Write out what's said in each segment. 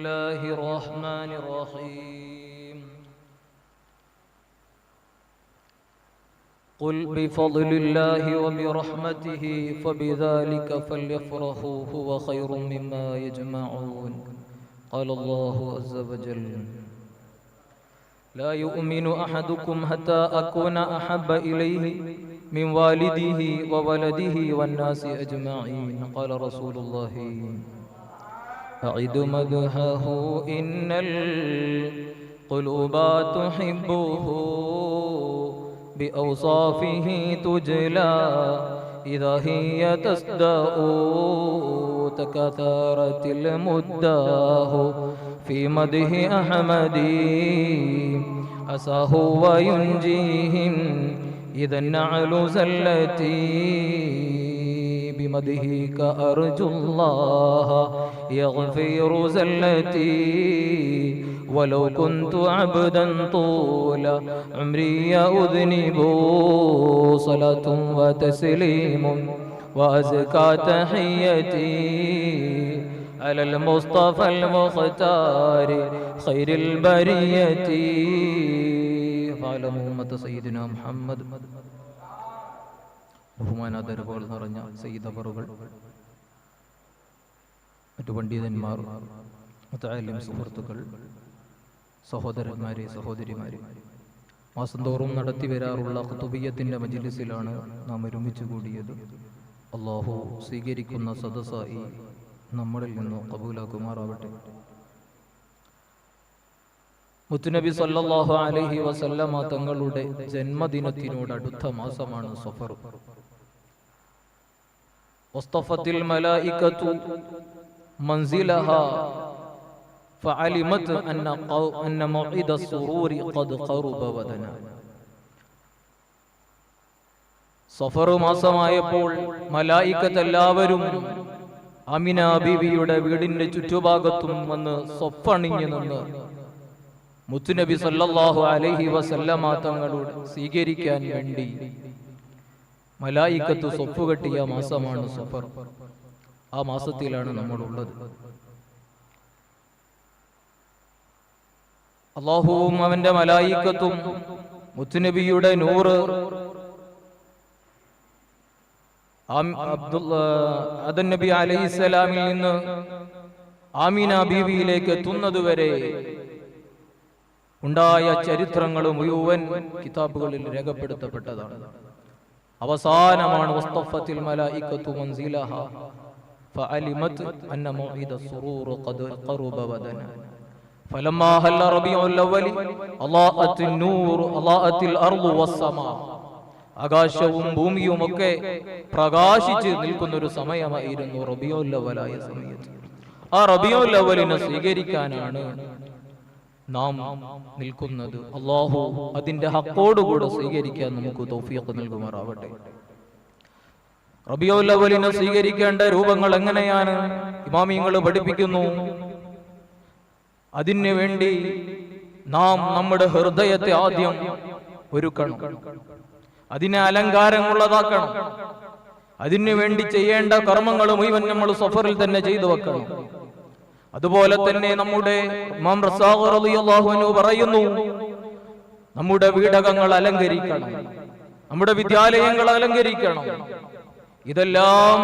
الله الرحمن الرحيم. قل بفضل الله وبرحمته فبذلك فليفرحوا هو خير مما يجمعون. قال الله عز وجل لا يؤمن أحدكم حتى أكون أحب إليه من والده وولده والناس أجمعين. قال رسول الله أعد مدحه إن القلوب تحبه بأوصافه تجلى إذا هي تسدأ تكاثرت المداه في مده أحمد أساه وينجيهم إذا النعل زلتي بمدهك أرجو الله يغفر زلتي. ولو كنت عبدا طول عمري أذنب صلاة وتسليم وأزكى تحيتي على المصطفى المختار خير البرية. فعلى محمد سيدنا محمد. ബഹുമാനാദരവുകൾ നിറഞ്ഞ സയ്യിദബറുകൾ മറ്റു പണ്ഡിതന്മാർ മുത്തായാലും സുഹൃത്തുക്കൾ സഹോദരന്മാരെ സഹോദരിമാരെ മാസം തോറും നടത്തി വരാറുള്ള കുത്തുബിയത്തിന്റെ മജിലിസിലാണ് നാം ഒരുമിച്ച് കൂടിയത്. അള്ളാഹു സ്വീകരിക്കുന്ന സദസ്സായി നമ്മളിൽ നിന്ന് കബൂലാക്കുമാറാവട്ടെ. മുത്തുനബി സല്ലാഹു അലഹി വസല്ലമ തങ്ങളുടെ ജന്മദിനത്തിനോട് അടുത്ത മാസമാണ് സഫർ. വസ്തഫത്തിൽ മലായികത്തു മൻസിലഹ فعلمت أن قو أن موعد السرور قد قرب ودنا സഫർ മാസമായപ്പോൾ മലായിക്കത്ത് എല്ലാവരും അമിന ബീവിയുടെ വീടിന്റെ ചുറ്റുഭാഗത്തും വന്ന് സ്വപ്പണിഞ്ഞു നിന്ന് മുത്തുനബി സല്ലല്ലാഹു അലൈഹി വസല്ലമ തങ്ങളോട് സ്വീകരിക്കാൻ വേണ്ടി മലായിക്കത്ത് സ്വപ്പ് കെട്ടിയ മാസമാണ് സഫർ. ആ മാസത്തിലാണ് നമ്മൾ ഉള്ളത് അള്ളാഹുവും അവന്റെ മലായിക്കത്തും മുത്തുനബിയുടെ നൂറ്. അദൻ നബി അലൈഹിസ്സലാമിൽ നിന്ന് ആമീന ബീവിയിലേക്ക് എത്തുന്നതുവരെ ഉണ്ടായ ചരിത്രങ്ങൾ മുഴുവൻ കിതാബുകളിൽ രേഖപ്പെടുത്തപ്പെട്ടതാണ്. അവസാനമാണ് ആകാശവും ഭൂമിയും ഒക്കെ പ്രകാശിച്ച് നിൽക്കുന്ന ഒരു സമയമായിരുന്നു റബിയോല്ലവലായ സമയത്ത്. ആ റബിയോല്ലവലിനെ സ്വീകരിക്കാനാണ് നാം നിൽക്കുന്നത്. അള്ളാഹു അതിന്റെ ഹക്കോടുകൂടെ സ്വീകരിക്കാൻ നമുക്ക് തോഫിയൊക്കെ നൽകുമാറാവട്ടെ. റബിയോല്ലവലിനെ സ്വീകരിക്കേണ്ട രൂപങ്ങൾ എങ്ങനെയാണ്? ഇമാമിയങ്ങൾ പഠിപ്പിക്കുന്നു. അതിനു വേണ്ടി നാം നമ്മുടെ ഹൃദയത്തെ ആദ്യം ഒരുക്കണം. അതിനെ അലങ്കാരമുള്ളതാക്കണം. അതിനു വേണ്ടി ചെയ്യേണ്ട കർമ്മങ്ങൾ മുഴുവൻ നമ്മൾ സഫറിൽ തന്നെ ചെയ്തു വെക്കണം. അതുപോലെ തന്നെ നമ്മുടെ പറയുന്നു നമ്മുടെ വീടകങ്ങൾ അലങ്കരിക്കണം നമ്മുടെ വിദ്യാലയങ്ങൾ അലങ്കരിക്കണം. ഇതെല്ലാം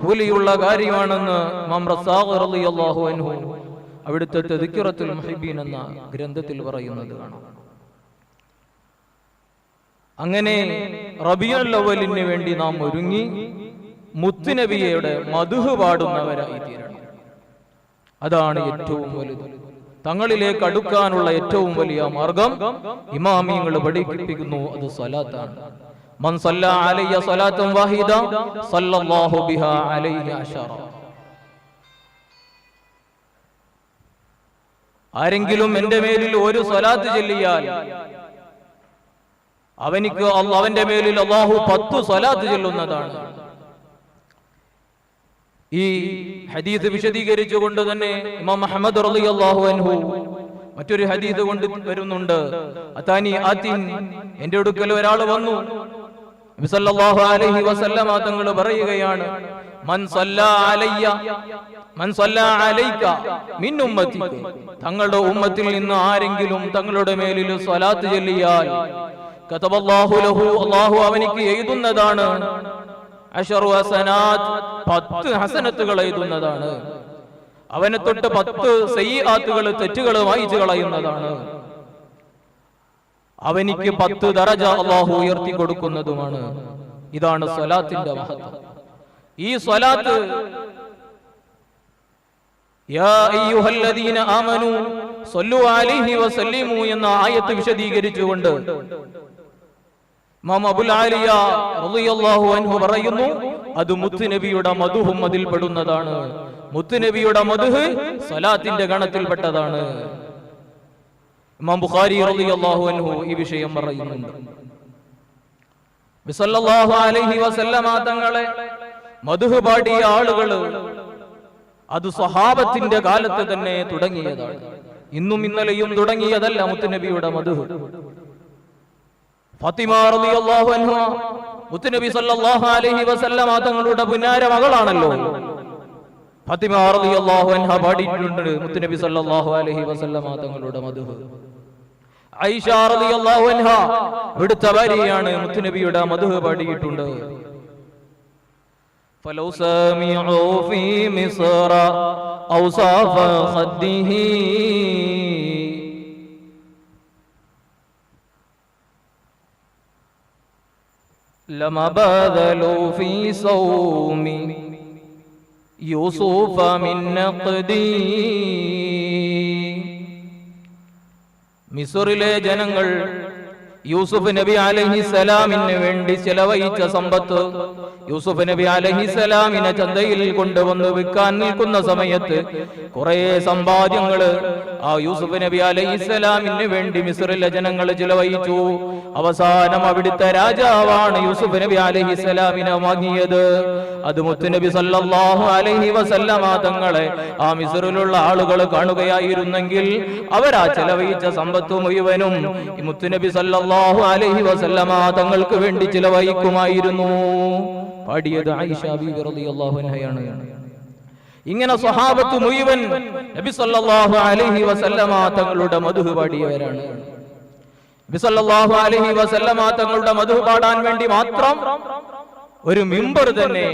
കൂലിയുള്ള കാര്യമാണെന്ന് അവിടുത്തെ തെദിക്കിറത്തുൽ മഹിബീൻ എന്ന ഗ്രന്ഥത്തിൽ പറയുന്നത് കാണാം. അങ്ങനെ റബിയുൽ അവലിന് വേണ്ടി നാം ഒരുങ്ങി മുത്തുനബിയയുടെ മധുഹ് പാടുന്നവരായി തീരണം. അതാണ് ഏറ്റവും വലുത്. തങ്ങളിലേക്ക് അടുക്കാനുള്ള ഏറ്റവും വലിയ മാർഗം ഇമാമിയങ്ങൾ പഠിപ്പിക്കുന്നു. അത് സ്വലാത്താണ്. മൻ സല്ല അലയ്യ സ്വലാത്തും വാഹിദ സല്ലല്ലാഹു ബിഹ അലൈഹി അശറ ആരെങ്കിലും എന്റെ മേലിൽ ഒരു സ്വലാത്ത് ചെല്ലിയാൽ അവനിക്ക് അവന്റെ മേലിൽ അള്ളാഹു പത്ത് സ്വലാത്ത് ചൊല്ലുന്നതാണ്. ഈ ഹദീസ് വിശദീകരിച്ചുകൊണ്ട് തന്നെ ഇമാം മുഹമ്മദ് റളിയല്ലാഹു അൻഹു മറ്റൊരു ഹദീസ് കൊണ്ട് വരുന്നുണ്ട്. അതാനി ആത്തിൻ എന്റെ അടുക്കൽ ഒരാൾ വന്നു. നബി സല്ലല്ലാഹു അലൈഹി വസല്ലമ തങ്ങൾ പറയുകയാണ് മൻ അലയ്യ മൻ അലൈക മിൻ ഉമ്മത്തി തങ്ങളുടെ ഉമ്മത്തിൽ നിന്ന് ആരെങ്കിലും തങ്ങളുടെ മേലിൽ സ്വലാത്ത് ചൊല്ലിയാൽ കതബല്ലാഹു ലഹു അല്ലാഹു അവനിക്ക് എഴുതുന്നതാണ്. പത്ത് ഹസനത്തുകൾ എഴുതുന്നതാണ്. അവനെ തൊട്ട് പത്ത് സയ്യാത്തുകൾ തെറ്റുകൾ വായിച്ചു കളയുന്നതാണ്. അവനിക്ക് പത്ത് ദറജ അള്ളാഹു ഉയർത്തി കൊടുക്കുന്നതുമാണ്. ഇതാണ് സ്വലാത്തിന്റെ മഹത്വം. ഈ സ്വലാത്ത് എന്ന ആയത്ത് വിശദീകരിച്ചുകൊണ്ട് ഇമാം അബുൽ ആലിയ അൻഹു പറയുന്നു അത് മുത്തുനബിയുടെ മധുഹും അതിൽ പെടുന്നതാണ് മുത്തുനബിയുടെ മധുഹ് സലാത്തിന്റെ ഗണത്തിൽപ്പെട്ടതാണ്. ഇമാം ബുഖാരി റളിയല്ലാഹു അൻഹു ഈ വിഷയം പറയുന്നുണ്ട്. ബിസല്ലല്ലാഹു അലൈഹി വസല്ലമ തങ്ങളെ മധുഹ് പാടിയ ആളുകൾ അത് സ്വഹാബത്തിന്റെ കാലത്ത് തന്നെ തുടങ്ങിയതാണ്. ഇന്നും ഇന്നലെയും തുടങ്ങിയതല്ല മുത്തുനബിയുടെ മധുഹ്. മുത്തുനബി സല്ലല്ലാഹു അലൈഹി വസല്ലമ തങ്ങളുടെ പുന്നാര മകളാണല്ലോ ഫാത്തിമ റളിയല്ലാഹു അൻഹ പാടിയിട്ടുണ്ട് മുത്തുനബി സല്ലല്ലാഹു അലൈഹി വസല്ലമ തങ്ങളുടെ മധുഹ് ഐഷ റളിയല്ലാഹു അൻഹ ഇവിടുത്ത ഭാര്യയാണ് മുത്തുനബിയുടെ മധുഹ് പാടിയിട്ടുണ്ട് فلو سمعوا في مصر أوصاف خده لما بذلوا في صوم يوسف من نقدي മിസറിലെ ജനങ്ങൾ യൂസുഫ് നബി അലഹി സലാമിന് വേണ്ടി ചെലവഴിച്ച സമ്പത്ത് യൂസുഫ് നബി അലഹി സലാമിനെ ചന്തയിൽ കൊണ്ടുവന്ന് വിൽക്കാൻ നിൽക്കുന്ന സമയത്ത് കുറേ സമ്പാദ്യങ്ങൾ ആ യൂസുഫ് നബി അലഹി സലാമിന് വേണ്ടി മിസ്രിലെ ജനങ്ങൾ ചെലവഴിച്ചു. അവസാനം അവിടുത്തെ രാജാവാണ് യൂസുഫ് നബി അലഹി സലാമിനെ വാങ്ങിയത്. അത് മുത്തുനബി സല്ലാഹു അലഹി വസല്ലമ തങ്ങളെ ആ മിസറിലുള്ള ആളുകൾ കാണുകയായിരുന്നെങ്കിൽ അവരാ ചെലവഴിച്ച സമ്പത്ത് മുഴുവനും മുത്തുനബി സല്ലല്ലാഹു അലൈഹി വസല്ലമ തങ്ങൾക്ക് വേണ്ടി ചിലവഴിക്കുമായിരുന്നു. പാടിയത് ആയിഷ ബിബി റളിയല്ലാഹു അൻഹയാണ്. ഇങ്ങനെ സ്വഹാബത്ത് മുഴുവൻ നബി സല്ലല്ലാഹു അലൈഹി വസല്ലമ തങ്ങളുടെ മധു പാടിയവരാണ്. നബി സല്ലല്ലാഹു അലൈഹി വസല്ലമ തങ്ങളുടെ മധു പാടാൻ വേണ്ടി മാത്രം ഒരു മിമ്പർ തന്നെ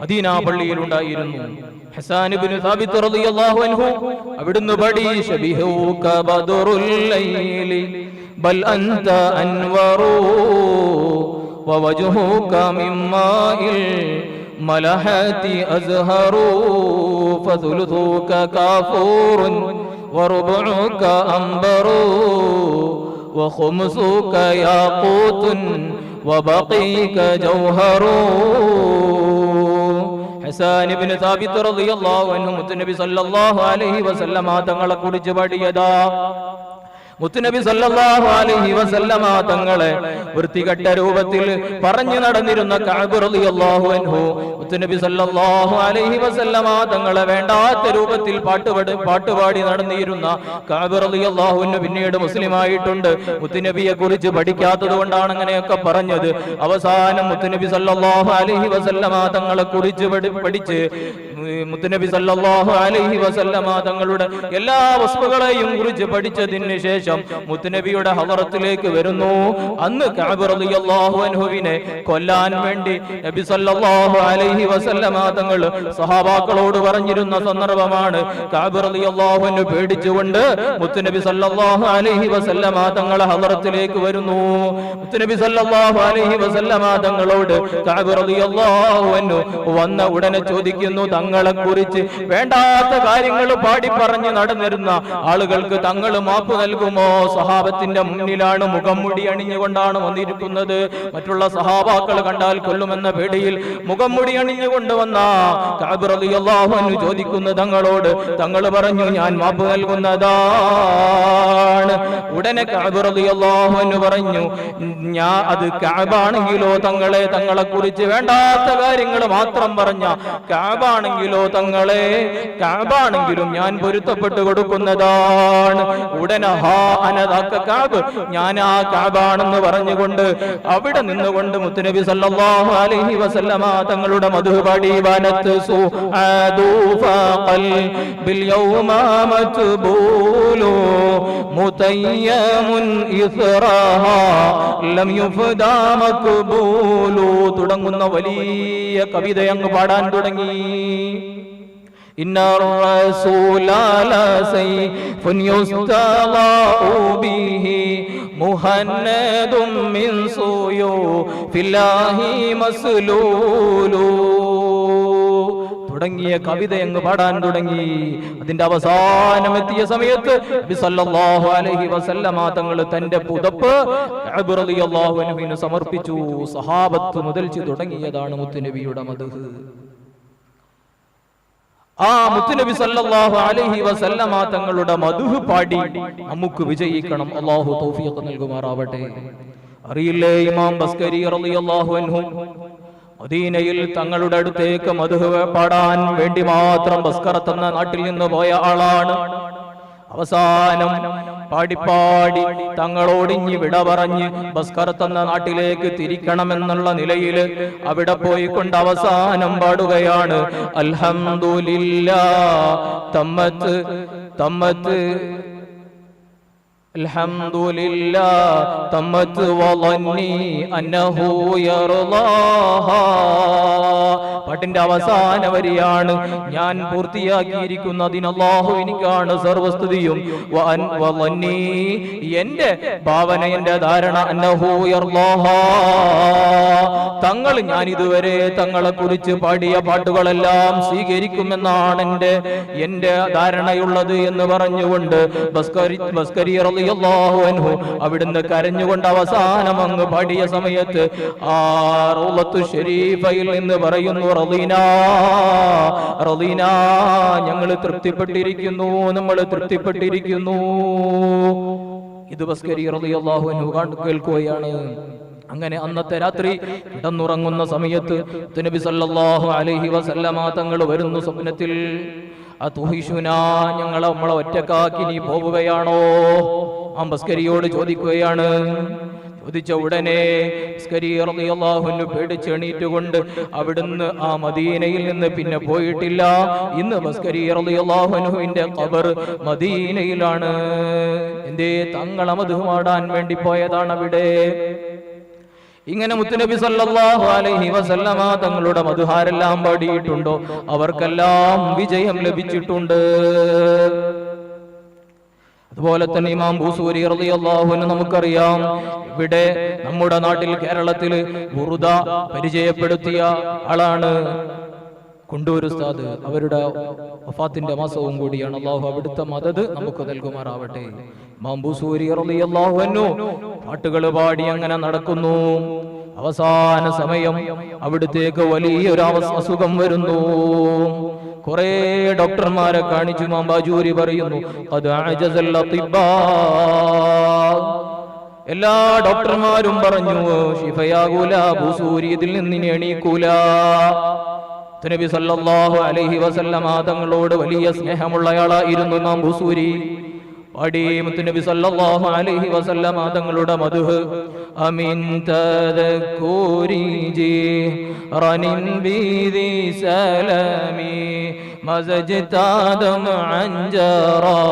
മദീന പള്ളിയിൽ ഉണ്ടായിരുന്നു. ഹസാൻ ഇബ്നു സാബിത്ത് റളിയല്ലാഹു അൻഹു അവിടുന്ന് പാടി ശബിഹുക ബദറുൽ ലൈലി ബൽ അൻത അൻവറു ووجهك من ماء الملحة أزهر فثلثك كافور وربعك أنبر وخمسك ياقوت وبقيك جوهر ഹസാൻ ഇബ്നു സാബിത്ത് റളിയല്ലാഹു അൻഹു മുത്തുനബി സല്ലല്ലാഹു അലൈഹി വസല്ലമ തങ്ങളെ കുറിച്ച് പാടിയതാ മുത്തുനബി സല്ലല്ലാഹു അലൈഹി വസല്ലമ തങ്ങളെ വൃത്തികെട്ട രൂപത്തിൽ പറഞ്ഞു നടന്നിരുന്ന റളിയല്ലാഹു അൻഹു. മുത്തുനബി സല്ലല്ലാഹു അലൈഹി വസല്ലമ തങ്ങളെ വേണ്ടാത്ത രൂപത്തിൽ പാട്ടുപാടി പാട്ടുപാടി നടന്നിരുന്ന കഅബ് റളിയല്ലാഹു അൻഹു പിന്നീട് മുസ്ലിം ആയിട്ടുണ്ട് മുത്തുനബിയെ കുറിച്ച് പഠിക്കാത്തത് കൊണ്ടാണ് അങ്ങനെയൊക്കെ പറഞ്ഞത്. അവസാനം മുത്തുനബി സല്ലല്ലാഹു അലൈഹി വസല്ലമ തങ്ങളെ കുറിച്ച് പഠി- പഠിച്ച് മുത്തുനബി സല്ലല്ലാഹു അലൈഹി വസല്ലമ തങ്ങളുടെ എല്ലാ വസ്തുക്കളെയും കുറിച്ച് പഠിച്ചതിന് ശേഷം മുത്തുനബിയുടെ ഹവറത്തിലേക്ക് വരുന്നു. അന്ന് അൻഹുവിനെ കൊല്ലാൻ വേണ്ടി നബി സല്ലല്ലാഹു അലൈഹി വസല്ലമ തങ്ങൾ സഹാബാക്കളോട് പറഞ്ഞിരുന്ന സന്ദർഭമാണ് അൻഹു പേടിച്ചുകൊണ്ട് മുത്തുനബി സല്ലല്ലാഹു അലൈഹി വസല്ലമ തങ്ങളെ ഹവറത്തിലേക്ക് വരുന്നു. മുത്തുനബി സല്ലല്ലാഹു അലൈഹി വസല്ലമ തങ്ങളോട് അൻഹു വന്ന ഉടനെ ചോദിക്കുന്നു തങ്ങളെ കുറിച്ച് വേണ്ടാത്ത കാര്യങ്ങൾ പാടി പറഞ്ഞു നടന്നിരുന്ന ആളുകൾക്ക് തങ്ങൾ മാപ്പ് നൽകുമോ സഹാബത്തിന്റെ മുന്നിലാണ് മുഖം മുടി അണിഞ്ഞുകൊണ്ടാണ് വന്നിരിക്കുന്നത്. മറ്റുള്ള സഹാബാക്കൾ കണ്ടാൽ കൊല്ലുമെന്ന പേടിയിൽ മുഖം മുടി അണിഞ്ഞുകൊണ്ട് വന്ന അൻഹു ചോദിക്കുന്നു തങ്ങളോട്. തങ്ങൾ പറഞ്ഞു ഞാൻ മാപ്പ് നൽകുന്നതാണ്. ഉടനെ അൻഹു പറഞ്ഞു ഞാൻ അത് കാബാണെങ്കിലോ തങ്ങളെ തങ്ങളെ കുറിച്ച് വേണ്ടാത്ത കാര്യങ്ങൾ മാത്രം പറഞ്ഞ കാബാണെങ്കിലോ തങ്ങളെ കാബാണെങ്കിലും ഞാൻ പൊരുത്തപ്പെട്ടു കൊടുക്കുന്നതാണ്. ഉടനെ ഹാ കഅബ് ഞാൻ ആ കാബാണെന്ന് പറഞ്ഞുകൊണ്ട് അവിടെ നിന്നുകൊണ്ട് മുത്തുനബി സല്ലല്ലാഹു അലൈഹി വസല്ലമ തങ്ങളുടെ മധു പാടി വനത്ത് ഫഖൽ ബിൽ യൗമ മത്ബൂലു മുതയ്യമുൻ ഇസ്റഹ ലം യുഫദാ മക്ബൂലു. തുടങ്ങുന്ന വലിയ കവിത അങ്ങ് പാടാൻ തുടങ്ങി. إن الرسول لسيف يستضاء به مهند من سيوف الله مسلول തുടങ്ങിയ കവിത അങ്ങ് പാടാൻ തുടങ്ങി അതിന്റെ അവസാനം എത്തിയ സമയത്ത് നബി സല്ലല്ലാഹു അലൈഹി വസല്ലമ തങ്ങൾ തന്റെ പുതപ്പ് കഅബ് റളിയല്ലാഹു അൻഹുവിന് സമർപ്പിച്ചു സഹാബത്ത് മുതൽച്ച് തുടങ്ങിയതാണ് മുത്തുനബിയുടെ മദ്ഹ് ആ മുത്തുനബി സല്ലല്ലാഹു അലൈഹി വസല്ലമ തങ്ങളുടെ മധുഹ് പാടി നമുക്ക് വിജയിക്കണം. അള്ളാഹു തൗഫീഖ് നൽകുമാറാവട്ടെ. അറിയില്ലേ ഇമാം ബസ്കരി റളിയല്ലാഹു അൻഹു? മദീനയിൽ തങ്ങളുടെ അടുത്തേക്ക് മധുഹ് പാടാൻ വേണ്ടി മാത്രം ബസ്കറത്ത് നാട്ടിൽ നിന്ന് പോയ ആളാണ്. അവസാനം പാടിപ്പാടി തങ്ങളോടിഞ്ഞ് വിട പറഞ്ഞ് ബസ്കറത്ത് എന്ന നാട്ടിലേക്ക് തിരിക്കണമെന്നുള്ള നിലയിൽ അവിടെ പോയിക്കൊണ്ട് അവസാനം പാടുകയാണ് അൽഹംദുലില്ലാ തമ്മത്ത് തമ്മത്ത് الحمد لله تمت وظني أنه يرضاها പാട്ടിന്റെ അവസാന വരിയാണ് ഞാൻ പൂർത്തിയാക്കിയിരിക്കുന്നതിനാണ് സർവസ്തുതിയും. എന്റെ ഭാവന എന്റെ ധാരണ തങ്ങൾ ഞാൻ ഇതുവരെ തങ്ങളെ കുറിച്ച് പാടിയ പാട്ടുകളെല്ലാം സ്വീകരിക്കുമെന്നാണ് എന്റെ എന്റെ ധാരണയുള്ളത് എന്ന് പറഞ്ഞുകൊണ്ട് അൻഹു അവിടുന്ന് കരഞ്ഞുകൊണ്ട് അവസാനം അങ്ങ് പാടിയ സമയത്ത് ആ റോളത്ത് ഷെരീഫയിൽ നിന്ന് പറയുന്നു റളീന ഞങ്ങൾ തൃപ്തിപ്പെട്ടിരിക്കുന്നു നമ്മൾ തൃപ്തിപ്പെട്ടിരിക്കുന്നു. ഇത് ബസ്കരി കണ്ടു കേൾക്കുകയാണ്. അങ്ങനെ അന്നത്തെ രാത്രി കിടന്നുറങ്ങുന്ന സമയത്ത് നബി സല്ലല്ലാഹു അലൈഹി വസല്ലമ തങ്ങൾ വരുന്നു സ്വപ്നത്തിൽ. ഞങ്ങൾ നമ്മളെ ഒറ്റക്കാക്കി നീ പോവുകയാണോ? അംബസ്കരിയോട് ചോദിക്കുകയാണ്. ചോദിച്ച ഉടനെ ണീറ്റുകൊണ്ട് അവിടുന്ന് ആ മദീനയിൽ നിന്ന് പിന്നെ പോയിട്ടില്ല. ഇന്ന് ബസ്കരി കബർ ഖബർ മദീനയിലാണ്. എന്തേ തങ്ങളെ മധുമാടാൻ വേണ്ടി പോയതാണ് അവിടെ ഇങ്ങനെ മുത്തുനബി സല്ലല്ലാഹു അലൈഹി വസല്ലമ തങ്ങളുടെ മധുഹാരെല്ലാം പാടിയിട്ടുണ്ടോ? അവർക്കെല്ലാം വിജയം ലഭിച്ചിട്ടുണ്ട്. അതുപോലെ തന്നെ ഇമാം ബൂസൂരി റളിയല്ലാഹുവിന് നമുക്കറിയാം. ഇവിടെ നമ്മുടെ നാട്ടിൽ കേരളത്തിൽ ഉറുദ പരിചയപ്പെടുത്തിയ ആളാണ് കൊണ്ടൂർ ഉസ്താദ്. അവരുടെ വഫാത്തിന്റെ മാസവും കൂടിയാണ് അള്ളാഹു അവിടുത്തെ മദത് നമുക്ക് നൽകുമാറാവട്ടെ. മാമ്പൂസൂരി റളിയല്ലാഹു അൻഹു പാട്ടുകൾ പാടി അങ്ങനെ നടക്കുന്നു. അവസാന സമയം അവിടുത്തേക്ക് വലിയൊരു അസുഖം വരുന്നു. കുറെ ഡോക്ടർമാരെ കാണിച്ചു മാമ്പാജൂരി പറയുന്നു അത്. എല്ലാ ഡോക്ടർമാരും പറഞ്ഞു ഷിഫയാകൂല ഭൂസൂരി ഇതിൽ നിന്നിനെ എണീക്കൂല നബി സല്ലല്ലാഹു അലൈഹി വസല്ലമ തങ്ങളോട് വലിയ സ്നേഹമുള്ളയാളായിരുന്നു നാം ഭൂസൂരി പാടി മുത്തുനബി സല്ലല്ലാഹു അലൈഹി വസല്ലമ തങ്ങളുടെ മധുഹ് അമിൻ തദക്കൂരി ജി റനിൻ ബിദി സലാമി مزجت دمعا جرى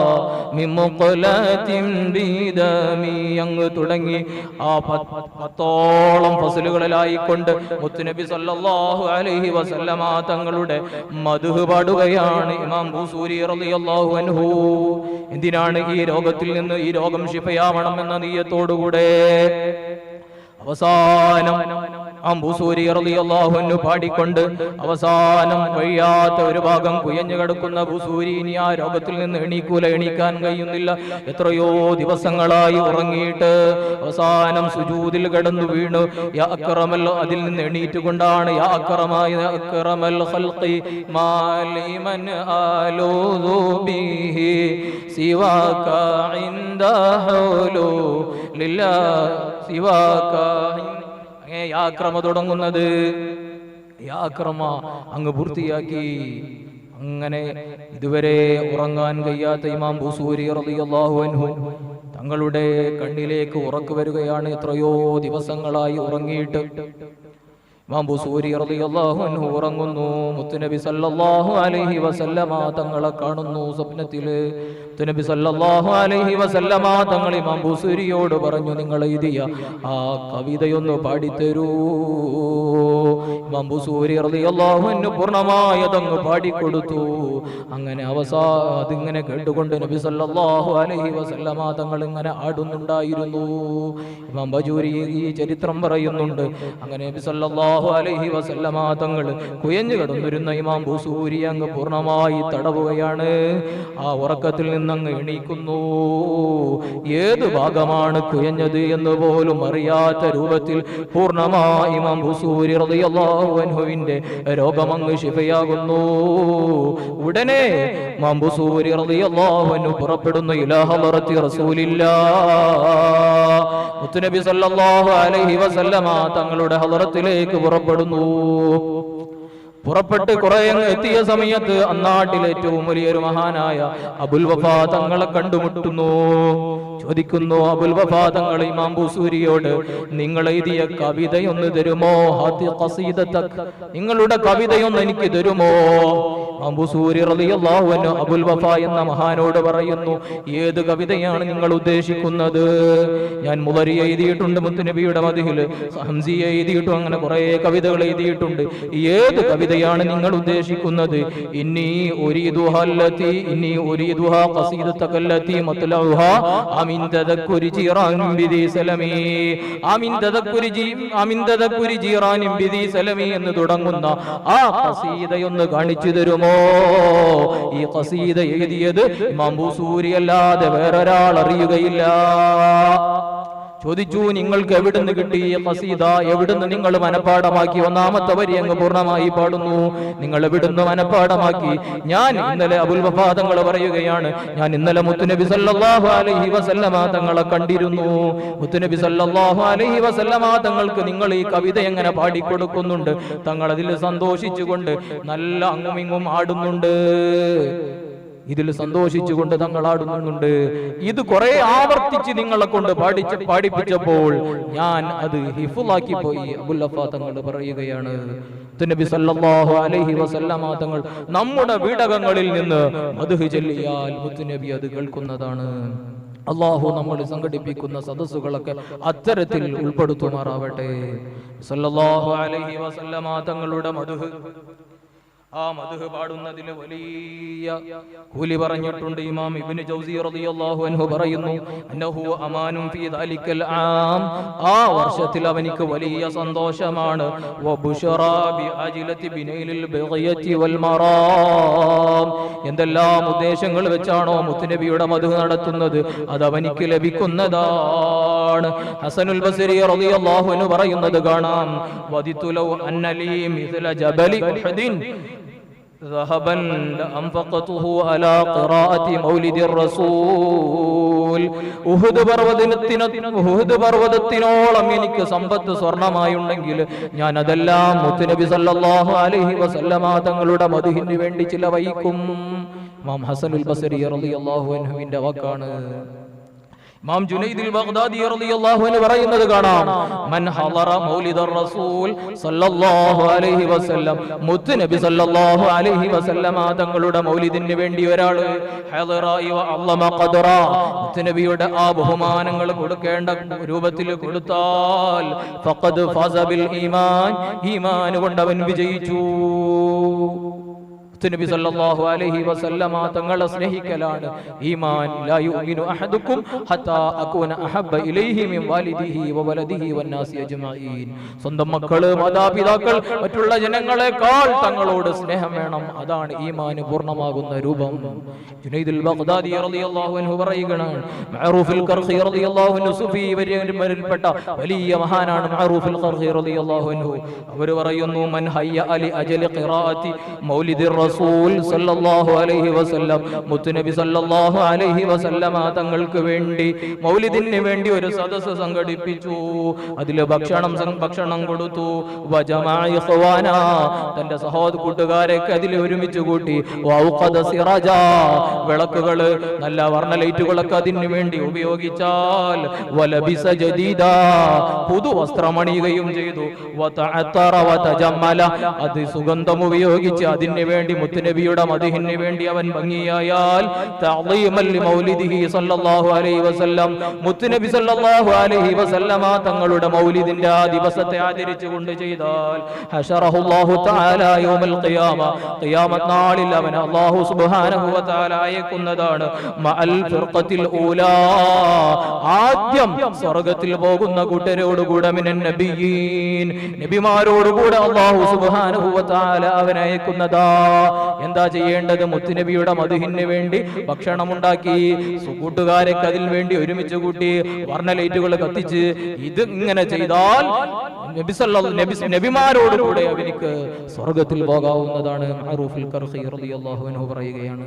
من مقلة بدمي അങ്ങ് തുടങ്ങി ആ പത്ത് പത്തോളം ഫസലുകളിലായിക്കൊണ്ട് മുത്തുനബി സല്ലല്ലാഹു അലൈഹി വസല്ലമ തങ്ങളുടെ മധുഹ് പാടുകയാണ് ഇമാം ബൂസൂരി റളിയല്ലാഹു അൻഹു എന്തിനാണ് ഈ രോഗത്തിൽ നിന്ന് ഈ രോഗം ശിഫയാവണം എന്ന നീയത്തോടുകൂടെ അവസാനം. റളിയല്ലാഹു അൻഹു പാടിക്കൊണ്ട് അവസാനം കഴിയാത്ത ഒരു ഭാഗം കുയഞ്ഞു കിടക്കുന്ന ബുസൂരി ഇനി ആ രോഗത്തിൽ നിന്ന് എണീക്കൂല എണീക്കാൻ കഴിയുന്നില്ല. എത്രയോ ദിവസങ്ങളായി ഉറങ്ങിയിട്ട് അവസാനം സുജൂതിൽ കിടന്നു വീണു. യാ അക്രമൽ അതിൽ നിന്ന് എണീറ്റുകൊണ്ടാണ് യാ അക്രമായ യാ അക്രമൽ ഖൽഖി മാലിമൻ ബിഹി അങ്ങേ യാക്രമ തുടങ്ങുന്നത്. യാക്രമ അങ്ങ് പൂർത്തിയാക്കി. അങ്ങനെ ഇതുവരെ ഉറങ്ങാൻ കഴിയാത്ത ഇമാം ബുസൂരി റളിയല്ലാഹു അൻഹു തങ്ങളുടെ കണ്ണിലേക്ക് ഉറക്കു വരികയാണ് എത്രയോ ദിവസങ്ങളായി ഉറങ്ങിയിട്ട്. ഇമാം ബുസൂരി റളിയല്ലാഹു അൻഹു ഉറങ്ങുന്നു. മുത്തുനബി സല്ലല്ലാഹു അലൈഹി വസല്ലമ തങ്ങളെ കാണുന്നു സ്വപ്നത്തിൽ. മുത്തുനബി സല്ലല്ലാഹു അലൈഹി വസല്ലമ തങ്ങൾ ഇമാം ബുസൂരിയോട് പറഞ്ഞു നിങ്ങൾ എഴുതിയ ആ കവിതയൊന്ന് പാടിത്തരൂ. ഇമാം ബുസൂരി റളിയല്ലാഹു അൻഹു പൂർണമായതങ്ങ് പാടിക്കൊടുത്തു. അങ്ങനെ അവസാ അതിങ്ങനെ കേട്ടുകൊണ്ട് നബി സല്ലല്ലാഹു അലൈഹി വസല്ലമ തങ്ങൾ ഇങ്ങനെ ആടുന്നുണ്ടായിരുന്നു. ഇമാം ബജൂരി ഈ ചരിത്രം പറയുന്നുണ്ട്. അങ്ങനെ നബി സല്ലല്ലാഹു അലൈഹി വസല്ലമ തങ്ങൾ കുയഞ്ഞു കിടന്നിരുന്ന ഇമാം ബുസൂരി അങ്ങ് പൂർണമായി തടവുകയാണ്. ആ ഉറക്കത്തിൽ നിന്നങ്ങ് എണീക്കുന്നു. ഏത് ഭാഗമാണ് കുയഞ്ഞത് എന്ന് പോലും അറിയാത്ത രൂപത്തിൽ പൂർണമായി അൻഹുവിന്റെ രോഗമങ്ങ് ശിഫയാകുന്നു. ഉടനെ ഇമാം ബുസൂരി റളിയല്ലാഹു അൻഹു പുറപ്പെടുന്നു ഇലാഹമറത്തി റസൂലില്ല. മുത്തുനബി സല്ലല്ലാഹു അലൈഹി വസല്ലമ തങ്ങളുടെ ഹലറത്തിലേക്ക് പുറപ്പെടുന്നു. പുറപ്പെട്ട് കുറെ അങ്ങ് എത്തിയ സമയത്ത് അന്നാട്ടിൽ ഏറ്റവും വലിയൊരു മഹാനായ അബുൽ വഫ തങ്ങളെ കണ്ടുമുട്ടുന്നു. ചോദിക്കുന്നു അബുൽ വഫ തങ്ങൾ ഇമാം ബുസൂരിയോട് നിങ്ങൾ എഴുതിയ കവിതയൊന്ന് തരുമോ? നിങ്ങളുടെ കവിതയൊന്ന് എനിക്ക് തരുമോ? അബുൽ വഫ എന്ന മഹാനോട് പറയുന്നു ഏത് കവിതയാണ് നിങ്ങൾ ഉദ്ദേശിക്കുന്നത്? ഞാൻ മുതരി എഴുതിയിട്ടുണ്ട് മുത്തുനബിയുടെ മതിഹിൽ ഹംസി എഴുതിയിട്ടും അങ്ങനെ കുറെ കവിതകൾ എഴുതിയിട്ടുണ്ട്. ഏത് കവിതയാണ് നിങ്ങൾ ഉദ്ദേശിക്കുന്നത്. ഇനി ഒരീദുഹല്ലത്തി ഇന്നീ ഒരീദുഹ ഖസീദത്തകല്ലത്തി മത്ലഉഹ അമിൻ തദക്കുരി ജീറാൻ ബിദി സലമീ. അമിൻ തദക്കുരി ജി അമിൻ തദക്കുരി ജീറാൻ ബിദി സലമീ എന്ന് തുടങ്ങുന്ന ആ ഖസീദയൊന്ന് കാണിച്ചു തരുമോ? ഈ ഖസീദ എഴുതിയത് ഇമാം ബൂസൂരി അല്ലാതെ വേറൊരാൾ അറിയുകയില്ല ചോദിച്ചു നിങ്ങൾക്ക് എവിടുന്ന് കിട്ടി? ഈ ഖസീദ എവിടുന്ന് നിങ്ങൾ മനപ്പാടമാക്കി? ഒന്നാമത്തെ വരി അങ്ങ് പൂർണമായി പാടുന്നു. നിങ്ങൾ എവിടുന്ന് മനപ്പാടമാക്കി? ഞാൻ ഇന്നലെ അബുൽ വഫാദങ്ങൾ പറയുകയാണ്. ഞാൻ ഇന്നലെ മുത്തുനബി സല്ലല്ലാഹു അലൈഹി വസല്ലമ തങ്ങളെ കണ്ടിരുന്നു. മുത്തുനബി സല്ലല്ലാഹു അലൈഹി വസല്ലമ തങ്ങൾക്ക് നിങ്ങൾ ഈ കവിത എങ്ങനെ പാടിക്കൊടുക്കുന്നുണ്ട്? തങ്ങൾ അതിൽ സന്തോഷിച്ചുകൊണ്ട് നല്ല അങ്ങുമിങ്ങും ആടുന്നുണ്ട്. ഇതിൽ സന്തോഷിച്ചുകൊണ്ട് തങ്ങൾ ആടുന്നുണ്ട്. ഇത് കുറെ ആവർത്തിച്ച് നിങ്ങളെ കൊണ്ട് പാടിച്ച് പാടിപ്പിച്ചപ്പോൾ ഞാൻ അത് ഹിഫുലാക്കി പോയി. അബുല്ലഫ തങ്ങൾ പറയുകയാണ് നബി സല്ലല്ലാഹു അലൈഹി വസല്ലമ തങ്ങൾ നമ്മുടെ വീടകങ്ങളിൽ നിന്ന് മധുഹ് ചൊല്ലിയാൽ അത് കേൾക്കുന്നതാണ്. അള്ളാഹു നമ്മൾ സംഘടിപ്പിക്കുന്ന സദസ്സുകളൊക്കെ അത്തരത്തിൽ ഉൾപ്പെടുത്തുമാറാവട്ടെ. സല്ലല്ലാഹു അലൈഹി വസല്ലമ തങ്ങളുടെ മധുഹ് ആ മധു പാടുന്നതിന് വലിയ കൂലി പറഞ്ഞിട്ടുണ്ട് ഇമാം ഇബ്നു ജൗസി റളിയല്ലാഹു അൻഹു പറയുന്നു അന്നഹു അമാനും ഫീ ദാലിക്കൽ ആം. ആ വർഷത്തിൽ അവനിക്ക് വലിയ സന്തോഷമാണ്. വബുശറാ ബി അജിലതി ബിനൈലിൽ ബഗയതി വൽ മറാം. എന്തെല്ലാം ഉദ്ദേശങ്ങൾ വെച്ചാണോ മുത്തുനബിയുടെ മധു നടത്തുന്നത്? അത് അവനിക്ക് ലഭിക്കുന്നതാണ്. ഹസനുൽ ബസരി റളിയല്ലാഹു അൻഹു പറയുന്നത് കാണാം. വദിതുലൗ അന്നലി മിസ്ല ജബലി ഉഹദിൻ. ذهبا لأنفقته على قراءة مولد الرسول ഉഹുദ് പർവ്വതത്തിന ഉഹുദ് പർവ്വതത്തിനോളം എനിക്ക് സമ്പത്ത് സ്വർണമായുണ്ടെങ്കിൽ ഞാൻ അതെല്ലാം മുത്തുനബി സല്ലല്ലാഹു അലൈഹി വസല്ലമ തങ്ങളുടെ മധുഹിന് വേണ്ടി ചിലവഴിക്കും ഇമാം ഹസനുൽ ബസരി റളിയല്ലാഹു അൻഹുവിന്റെ വാക്കാണ് ഇമാം ജുനൈദിൽ ബഗ്ദാദി റളിയല്ലാഹു അൻഹു പറയുന്നത് കാണാം. മൻ ഹളറ മൗലിദർ റസൂൽ സല്ലല്ലാഹു അലൈഹി വസല്ലം. മുത്ത് നബി സല്ലല്ലാഹു അലൈഹി വസല്ലമ തങ്ങളുടെ മൗലിദിന് വേണ്ടി ഒരാൾ ഹളറായി വ അള്ളമ ഖദറ. മുത്ത് നബിയുടെ ആ ബഹുമാനങ്ങൾ കൊടുക്കേണ്ട രൂപത്തിൽ കൊടുത്താൽ ഫഖദ് ഫസ ബിൽ ഈമാൻ. ഈമാൻ കൊണ്ട് അവൻ വിജയിച്ചു. നബി സല്ലല്ലാഹു അലൈഹി വസല്ലമ തങ്ങളെ സ്നേഹിക്കലാണ്. ഈമാൻ ലാ യുഅ്മിനു അഹദുക്കും ഹത്താ അകൂന അഹബ്ബ ഇലൈഹി മിൻ വാലിദിഹി വവലദിഹി വന്നാസി അജ്മഈൻ. സ്വന്തം മക്കൾ മാതാപിതാക്കൾ മറ്റുള്ള ജനങ്ങളെക്കാൾ തങ്ങളോട് സ്നേഹം വേണം. അതാണ് ഈമാൻ പൂർണമാകുന്ന രൂപം. ജുനൈദുൽ ബഗ്ദാദി റളിയല്ലാഹു അൻഹു പറയുകയാണ് മഅറൂഫുൽ ഖർഖി റളിയല്ലാഹു അൻഹു സുഫി വരിൽപ്പെട്ട വലിയ മഹാനാണ് മഅറൂഫുൽ ഖർഖി റളിയല്ലാഹു അൻഹു. അവർ പറയുന്നു മൻ ഹയ്യ അലി അജലി ഖിറാഅത്തി മൗലിദിർ റസൂൽ സല്ലല്ലാഹു അലൈഹി വസല്ലം മുത്തുനബി സല്ലല്ലാഹു അലൈഹി വസല്ലമ തങ്ങൾക്ക് വേണ്ടി മൗലിദിന് വേണ്ടി ഒരു സദസ്സ് സംഘടിപ്പിച്ചു. അതിൽ ഭക്ഷണം ഭക്ഷണം കൊടുത്തു. തന്റെ സഹോദര കൂട്ടുകാരൊക്കെ അതിൽ ഒരുമിച്ച് കൂട്ടി. വിളക്കുകൾ നല്ല വർണ ലൈറ്റുകളൊക്കെ അതിന് വേണ്ടി ഉപയോഗിച്ചാൽ വലബിസ ജദീദ പുതുവസ്ത്രമണിയുകയും ചെയ്തു. അത് സുഗന്ധം ഉപയോഗിച്ച് അതിന് വേണ്ടി മുത്തുനബിയുടെ മധുഹിന് വേണ്ടി അവൻ ഭംഗിയായാൽ മുത്തുനബി സല്ലല്ലാഹു അലൈഹി വസല്ലമ തങ്ങളുടെ മൗലിദിന്റെ ആ ദിവസത്തെ ആദരിച്ചുകൊണ്ട് ചെയ്താൽ ഹശറഹുല്ലാഹു തആല ഖിയാമ അല്ലാഹു സുബ്ഹാനഹു അയക്കുന്നതാണ് മഅൽ ആദ്യം സ്വർഗത്തിൽ പോകുന്ന കൂട്ടരോടുകൂടെ മിനൻ നബിയീൻ നബിമാരോടുകൂടെ അല്ലാഹു സുബ്ഹാനഹു വ തആല അവൻ അയക്കുന്നതാ. എന്താ ചെയ്യേണ്ടത്? മുത്തുനബിയുടെ മധുഹിന് വേണ്ടി ഭക്ഷണം ഉണ്ടാക്കി കൂട്ടുകാരൊക്കെ അതിൽ വേണ്ടി ഒരുമിച്ച് കൂട്ടി വർണ ലൈറ്റുകൾ കത്തിച്ച് ഇത് ഇങ്ങനെ ചെയ്താൽ നബിമാരോട് കൂടെ സ്വർഗത്തിൽ പോകാവുന്നതാണ്. പറയുകയാണ്.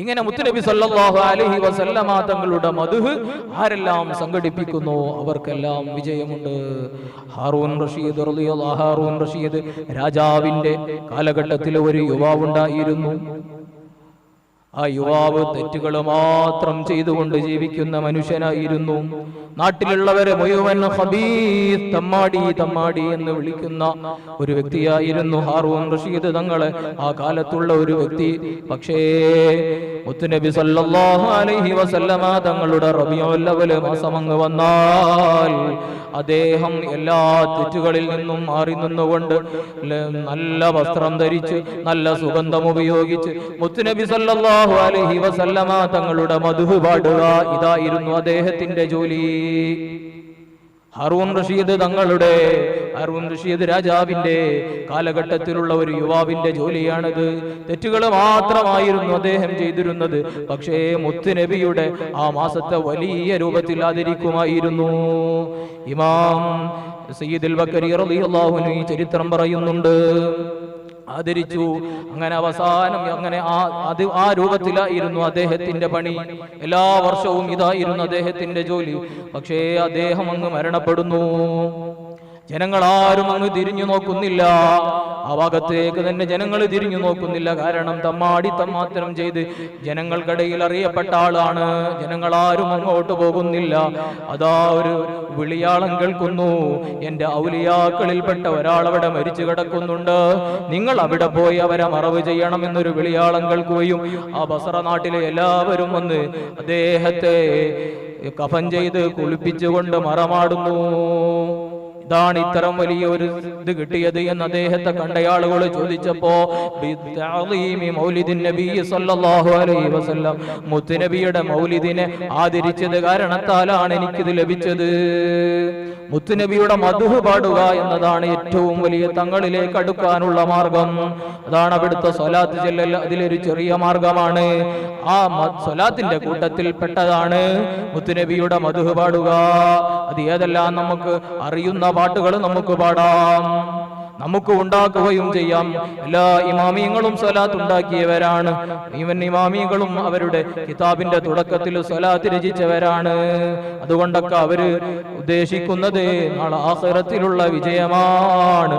ഇങ്ങനെ മുത്തുനബി സല്ലല്ലാഹു അലൈഹി വസല്ലമ തങ്ങളുടെ മധുഹ് ആരെല്ലാം സംഘടിപ്പിക്കുന്നു? അവർക്കെല്ലാം വിജയമുണ്ട്. ഹാറൂൻ റഷീദ് ഹാറൂൻ റഷീദ് രാജാവിന്റെ കാലഘട്ടത്തിൽ ഒരു യുവാവുണ്ടായിരുന്നു. ആ യുവാവ് തെറ്റുകൾ മാത്രം ചെയ്തുകൊണ്ട് ജീവിക്കുന്ന മനുഷ്യനായിരുന്നു. നാട്ടിലുള്ളവരെ മുഴുവൻ ഹബീസ് തമ്മാടി തമ്മാടി എന്ന് വിളിക്കുന്ന ഒരു വ്യക്തിയായിരുന്നു ഹാറൂൺ റഷീദ് തങ്ങളെ. ആ കാലത്തുള്ള ഒരു വ്യക്തി. പക്ഷേ മുത്തുനബി സല്ലല്ലാഹു അലൈഹി വസല്ലമ തങ്ങളുടെ റബിയുൽ അവൽ മാസം വന്നാൽ അദ്ദേഹം എല്ലാ തെറ്റുകളിൽ നിന്നും മാറി നിന്നുകൊണ്ട് നല്ല വസ്ത്രം ധരിച്ച് നല്ല സുഗന്ധം ഉപയോഗിച്ച് മുത്തുനബി സല്ലല്ലാഹു അലൈഹി വസല്ലമ തങ്ങളുടെ മധു പാടുക ഇതായിരുന്നു അദ്ദേഹത്തിന്റെ ജോലി. ഹറൂൺ റഷീദ് തങ്ങളുടെ ഹറൂൺ റഷീദ് രാജാവിന്റെ കാലഘട്ടത്തിലുള്ള ഒരു യുവാവിന്റെ ജോലിയാണത്. തെറ്റുകൾ മാത്രമായിരുന്നു അദ്ദേഹം ചെയ്തിരുന്നത്. പക്ഷേ മുത്തുനബിയുടെ ആ മാസത്തെ വലിയ രൂപത്തിൽ ആദരിക്കുമായിരുന്നു ഇമാം സയ്യിദുൽ ബക്കരി റളിയല്ലാഹു അൻഹു ഈ ചരിത്രം പറയുന്നുണ്ട്. ആദരിച്ചു. അങ്ങനെ അവസാനം അങ്ങനെ ആ അത് ആ രൂപത്തിലായിരുന്നു അദ്ദേഹത്തിന്റെ പണി. എല്ലാ വർഷവും ഇതായിരുന്നു അദ്ദേഹത്തിന്റെ ജോലി. പക്ഷേ അദ്ദേഹം അങ്ങ് മരണപ്പെടുന്നു. ജനങ്ങളാരും അങ്ങ് തിരിഞ്ഞു നോക്കുന്നില്ല. ആ ഭാഗത്തേക്ക് തന്നെ ജനങ്ങൾ തിരിഞ്ഞു നോക്കുന്നില്ല. കാരണം തമ്മാടി തമ്മാത്രം ചെയ്ത് ജനങ്ങൾക്കിടയിൽ അറിയപ്പെട്ട ആളാണ്. ജനങ്ങളാരും അങ്ങോട്ട് പോകുന്നില്ല. അതാ ഒരു വിളിയാളം കേൾക്കുന്നു. എന്റെ ഔലിയാക്കളിൽപ്പെട്ട ഒരാൾ അവിടെ മരിച്ചു കിടക്കുന്നുണ്ട്. നിങ്ങൾ അവിടെ പോയി അവരെ മറവ് ചെയ്യണം എന്നൊരു വിളിയാളം കേൾക്കുകയും ആ ബസറ നാട്ടിലെ എല്ലാവരും വന്ന് അദ്ദേഹത്തെ കഫൻ ചെയ്ത് കുളിപ്പിച്ചുകൊണ്ട് മറമാടുന്നു. ഇതാണ് ഇത്തരം വലിയ ഒരു ഇത് കിട്ടിയത് എന്ന് അദ്ദേഹത്തെ കണ്ടയാളുകൾ ചോദിച്ചപ്പോ മുത്തുനബിയുടെ മൗലിദിനെ ആദരിച്ചത് കാരണത്താലാണ് എനിക്കിത് ലഭിച്ചത്. മുത്തുനബിയുടെ മധുഹ് പാടുക എന്നതാണ് ഏറ്റവും വലിയ തങ്ങളിലേക്ക് അടുക്കാനുള്ള മാർഗം. അതാണ് അവിടുത്തെ സ്വലാത്ത് ചെല്ലൽ. അതിലൊരു ചെറിയ മാർഗമാണ്. ആ സ്വലാത്തിന്റെ കൂട്ടത്തിൽ പെട്ടതാണ് മുത്തുനബിയുടെ മധുഹ് പാടുക. അത് ഏതെല്ലാം നമുക്ക് അറിയുന്ന പാട്ടുകൾ നമുക്ക് പാടാം. നമുക്ക് ഉണ്ടാക്കുകയും ചെയ്യാം. എല്ലാ ഇമാമിയങ്ങളും സ്വലാത്ത് ഉണ്ടാക്കിയവരാണ്. ഇവൻ ഇമാമിയങ്ങളും അവരുടെ കിതാബിന്റെ തുടക്കത്തിൽ സ്വലാത്ത് രചിച്ചവരാണ്. അതുകൊണ്ടൊക്കെ അവർ ഉദ്ദേശിക്കുന്നത് നാളെ ആഖിറത്തിലുള്ള വിജയമാണ്.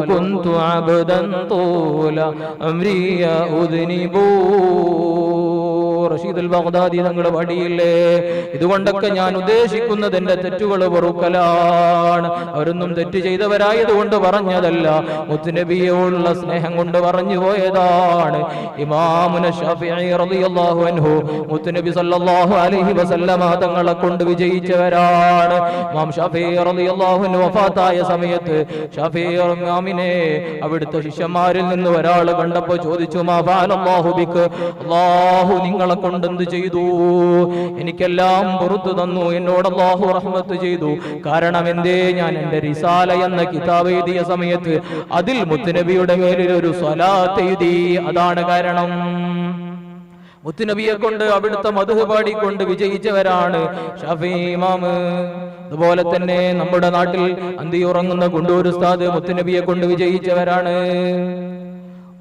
കുന്തു റഷീദുൽ ബഗ്ദാദി തങ്ങൾ വടിയില്ലേ? ഇതുകൊണ്ടൊക്കെ ഞാൻ ഉദ്ദേശിക്കുന്നത് എന്റെ തെറ്റുകൾ പൊറുക്കലാണ് അവരൊന്നും തെറ്റ് ചെയ്തവരായതുകൊണ്ട് പറഞ്ഞതല്ല. മുത്തുനബിയോടുള്ള സ്നേഹം കൊണ്ട് പറഞ്ഞു പോയതാണ്. ഇമാമുന റളിയല്ലാഹു അൻഹു മുത്തുനബി സല്ലല്ലാഹു അലൈഹി വസല്ലമ തങ്ങളെ കൊണ്ട് വിജയിച്ചവരാണ്. ഇമാം ഷാഫിഈ റളിയല്ലാഹു വഫാത്തായ സമയത്ത് ഷാഫിഈ ഇമാമിനെ അവിടുത്തെ ശിഷ്യന്മാരിൽ നിന്ന് ഒരാൾ കണ്ടപ്പോൾ ചോദിച്ചു മാ ഫഅലല്ലാഹു ബിക്ക് അല്ലാഹു നിങ്ങളെ കൊണ്ട് എന്ത് ചെയ്തു? എനിക്കെല്ലാം പുറത്തു തന്നു. എന്നോട് അള്ളാഹു റഹ്മത്ത് ചെയ്തു. കാരണം എന്തേ? ഞാൻ എന്റെ റിസാല എന്ന കിതാബ് എഴുതിയ സമയത്ത് അതിൽ മുത്തുനബിയുടെ മേലിൽ ഒരു സ്വലാത്ത് എഴുതി. അതാണ് കാരണം. മുത്തുനബിയെ കൊണ്ട് അവിടുത്തെ മധു പാടിക്കൊണ്ട് വിജയിച്ചവരാണ് ഷഫീമാമ് അതുപോലെ തന്നെ നമ്മുടെ നാട്ടിൽ അന്തി ഉറങ്ങുന്ന കൊണ്ടൂർ ഉസ്താദ് മുത്തുനബിയെ കൊണ്ട് വിജയിച്ചവരാണ്.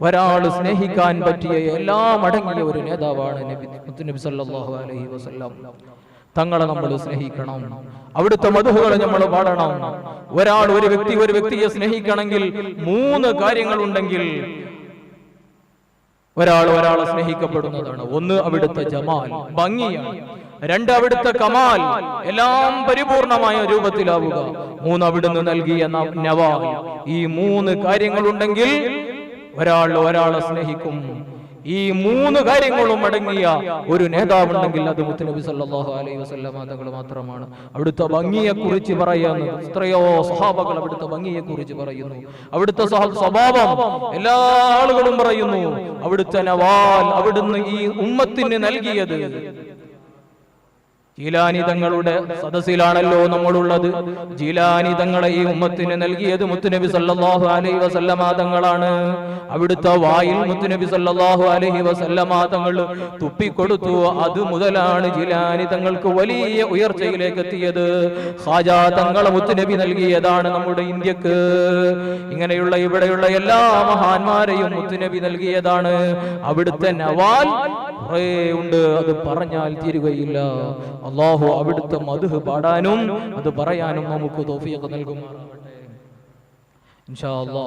ഒരാൾ സ്നേഹിക്കാൻ പറ്റിയ എല്ലാം അടങ്ങിയ ഒരു നേതാവാണ് നബി സല്ലല്ലാഹു അലൈഹി വസല്ലം. തങ്ങളെ നമ്മൾ സ്നേഹിക്കണം. അവിടുത്തെ മധുഹുകളെ നമ്മൾ പാടണം. ഒരാൾ ഒരു വ്യക്തി ഒരു വ്യക്തിയെ സ്നേഹിക്കണമെങ്കിൽ മൂന്ന് കാര്യങ്ങൾ ഉണ്ടെങ്കിൽ ഒരാൾ ഒരാളെ സ്നേഹിക്കപ്പെടുന്നതാണ്. ഒന്ന് അവിടുത്തെ ജമാൽ ഭംഗിയാണ്. രണ്ട് അവിടുത്തെ കമാൽ. എല്ലാം പരിപൂർണമായ രൂപത്തിലാവുക. മൂന്ന് അവിടുന്ന് നൽകിയ നവാ ഈ മൂന്ന് കാര്യങ്ങളുണ്ടെങ്കിൽ ഒരാൾ ഒരാളെ സ്നേഹിക്കും. ഈ മൂന്ന് കാര്യങ്ങളും അടങ്ങിയ ഒരു നേതാവുണ്ടെങ്കിൽ അത് മുത്തനബി സല്ലല്ലാഹു അലൈഹി തങ്ങൾ മാത്രമാണ്. അവിടുത്തെ ഭംഗിയെ കുറിച്ച് പറയുന്നു എത്രയോ സ്വഹാബകൾ അവിടുത്തെ ഭംഗിയെ കുറിച്ച് പറയുന്നു. അവിടുത്തെ സ്വഭാവം എല്ലാ ആളുകളും പറയുന്നു. അവിടുത്തെ നവാൽ അവിടുന്ന് ഈ ഉമ്മത്തിന് നൽകിയത് ജീലാനി തങ്ങളുടെ സദസ്സിലാണല്ലോ നമ്മളുള്ളത്. ജീലാനിതങ്ങളെ ഈ ഉമ്മത്തിന് നൽകിയത് മുത്തുനബി സല്ലാഹു അലൈഹി വസല്ലമാതങ്ങളാണ് അവിടുത്തെ വായിൽ മുത്തുനബി സല്ലാഹു അലൈഹി വസല്ലമാതങ്ങൾ തുപ്പിക്കൊടുത്തു. അത് മുതലാണ് ജീലാനിതങ്ങൾക്ക് വലിയ ഉയർച്ചയിലേക്ക് എത്തിയത് ഖാജാ തങ്ങളെ മുത്തുനബി നൽകിയതാണ് നമ്മുടെ ഇന്ത്യയ്ക്ക്. ഇങ്ങനെയുള്ള ഇവിടെയുള്ള എല്ലാ മഹാന്മാരെയും മുത്തുനബി നൽകിയതാണ്. അവിടുത്തെ നവാൽ കുറേ ഉണ്ട്. അത് പറഞ്ഞാൽ തീരുകയില്ല. അള്ളാഹു അവിടുത്തെ മധു പാടാനും അത് പറയാനും നമുക്ക് തോഫിയൊക്കെ നൽകുമാറാവട്ടെ. ഇൻഷാ അല്ലാ